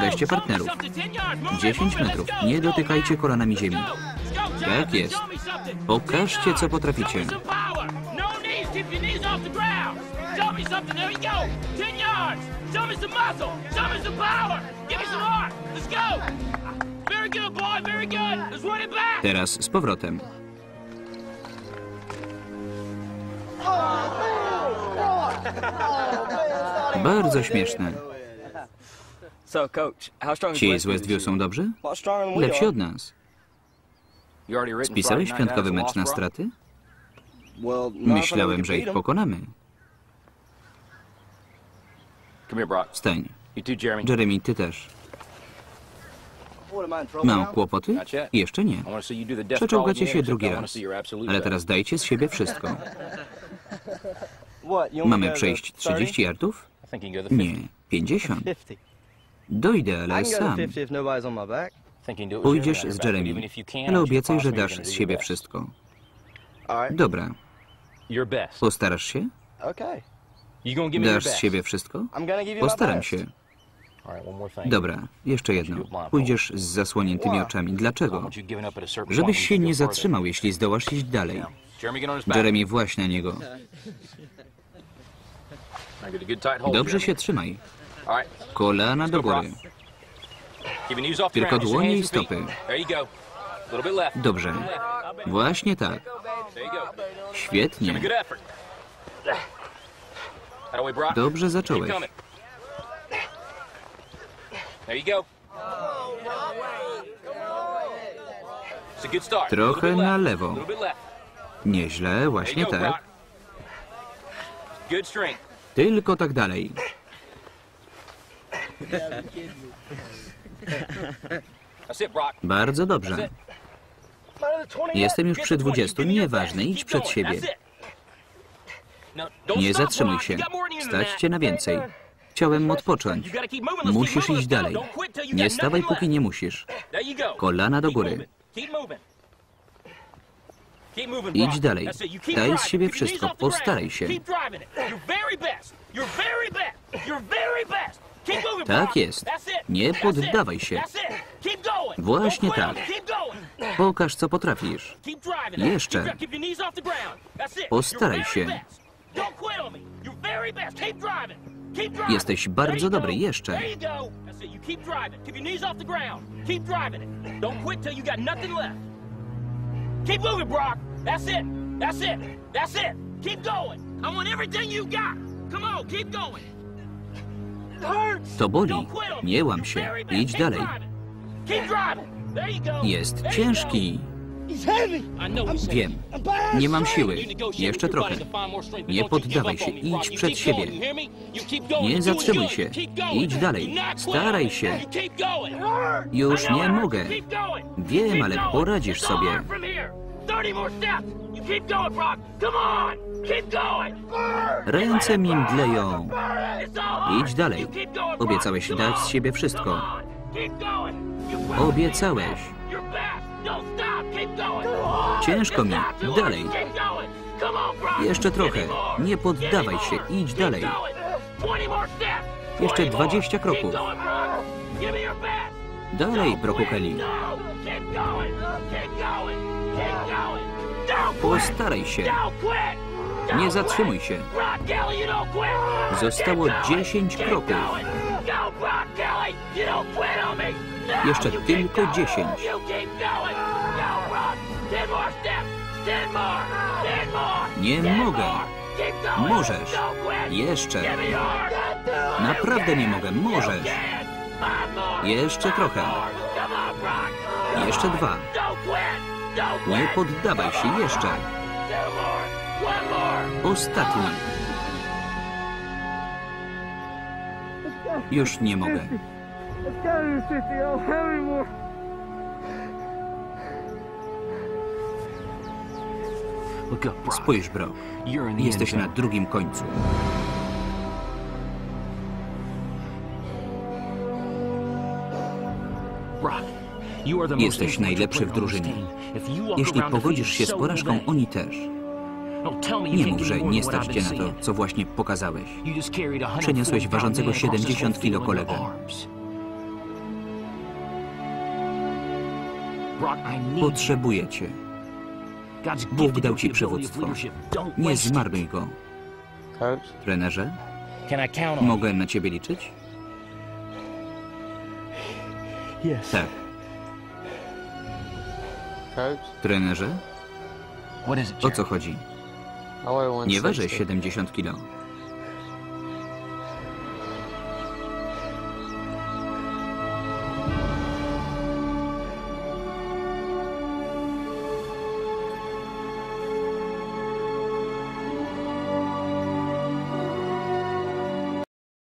Weźcie partnerów. 10 metrów. Nie dotykajcie kolanami ziemi. Tak jest. Pokażcie, co potraficie. Knees, keep your knees off the ground. Show me something, there you go. 10 yards. Show me some muscle. Show me some power. Give me some heart. Let's go. Very good, boy, very good. Let's run it back. Teraz z powrotem. Bardzo śmieszne. Ci z Westview są dobrzy? Lepsi od nas. Spisałeś piątkowy mecz na straty? Myślałem, że ich pokonamy. Come here, Brock. Stań. You too, Jeremy. Jeremy, ty też. Mam kłopoty? Jeszcze nie. Przeczołgacie się drugi raz. Ale teraz dajcie z siebie wszystko. Mamy przejść 30? 30 yardów? Nie, 50. 50. 50. Dojdę, ale sam. 50 if nobody's on my back. Think you can do it with Pójdziesz z Jeremy, ale obiecaj, że dasz z siebie wszystko. Dobra, postarasz się? Dasz z siebie wszystko? Postaram się. Dobra, jeszcze jedno. Pójdziesz z zasłoniętymi oczami. Dlaczego? Żebyś się nie zatrzymał, jeśli zdołasz iść dalej. Jeremy, właśnie na niego. Dobrze się trzymaj. Kolana do góry. Tylko dłonie i stopy. Dobrze. Właśnie tak. Świetnie. Dobrze zacząłeś. Trochę na lewo. Nieźle, właśnie tak. Tylko tak dalej. Bardzo dobrze. Jestem już przy 20. Nieważne, idź przed siebie. Nie zatrzymuj się. Stać cię na więcej. Chciałem odpocząć. Musisz iść dalej. Nie stawaj, póki nie musisz. Kolana do góry. Idź dalej. Daj z siebie wszystko. Postaraj się. Tak jest. Nie poddawaj się. Właśnie tak. Pokaż, co potrafisz. Jeszcze. Postaraj się. Jesteś bardzo dobry. Jeszcze. Keep moving, Brock. That's it. That's it. That's it. Keep going. I want everything you got. Come on, keep going. To boli. Nie łam się. Idź dalej. Jest ciężki. Wiem. Nie mam siły. Jeszcze trochę. Nie poddawaj się. Idź przed siebie. Nie zatrzymuj się. Idź dalej. Staraj się. Już nie mogę. Wiem, ale poradzisz sobie. hard from here. 30 more steps. You keep going, Brock. Come on. Keep going. Ręce mi mdleją. Idź dalej. Obiecałeś dać z siebie wszystko. Obiecałeś. Ciężko mi. Dalej. Jeszcze trochę. Nie poddawaj się. Idź dalej. going. 20 more steps. Jeszcze 20 more. 20 kroków. Dalej, Don't Broku quit. Kelly. Keep going. Keep going. Keep going. Don't quit. Postaraj się. Nie zatrzymuj się. Zostało Keep going. 10 Keep kroków. Jeszcze tylko going. 10. You keep going. Go, Brock. Ten more steps. Ten more. Ten more. Nie mogę. Możesz. Jeszcze. Naprawdę nie mogę. Możesz. Jeszcze trochę. Jeszcze dwa. Nie poddawaj się. Jeszcze. Ostatni. Już nie mogę. Spójrz, the Jesteś na drugim końcu. Jesteś najlepszy w drużynie. Jeśli pogodzisz się z porażką, oni też. Nie mów, że nie stać cię na to, co właśnie pokazałeś. Przeniosłeś ważącego 70 kilo kolegę. Potrzebuję cię. Bóg dał ci przywództwo. Nie zmarnuj go. Trenerze, mogę na ciebie liczyć? Tak. Trenerze? O co chodzi? Nie 160. 70 kilo.